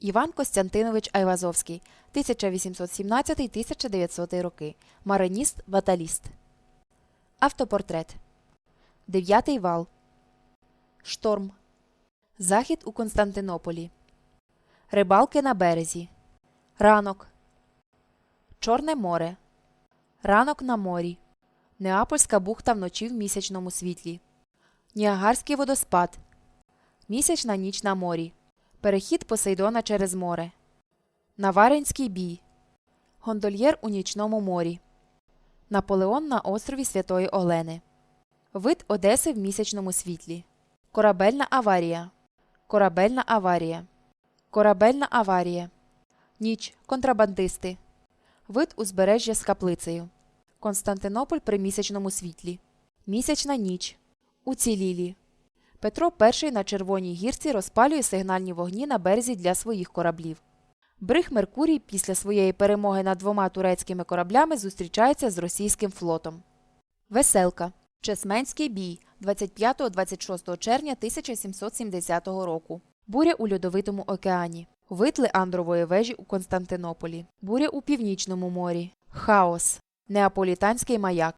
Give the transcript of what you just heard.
Іван Костянтинович Айвазовський, 1817-1900 роки. Мариніст, баталіст. Автопортрет. Дев'ятий вал. Шторм. Захід у Константинополі. Рибалки на березі. Ранок. Чорне море. Ранок на морі. Неапольська бухта вночі в місячному світлі. Ніагарський водоспад. Місячна ніч на морі. Перехід Посейдона через море. Наваринський бій. Гондольєр у нічному морі. Наполеон на острові Святої Олени. Вид Одеси в місячному світлі. Корабельна аварія. Корабельна аварія. Корабельна аварія. Ніч. Контрабандисти. Вид узбережжя з каплицею. Константинополь при місячному світлі. Місячна ніч. Уцілілі. Петро І на Червоній гірці розпалює сигнальні вогні на березі для своїх кораблів. Бриг Меркурій після своєї перемоги над двома турецькими кораблями зустрічається з російським флотом. Веселка. Чесменський бій 25-26 червня 1770 року. Буря у Льодовитому океані. Вид Леандрової вежі у Константинополі. Буря у Північному морі. Хаос. Неаполітанський маяк.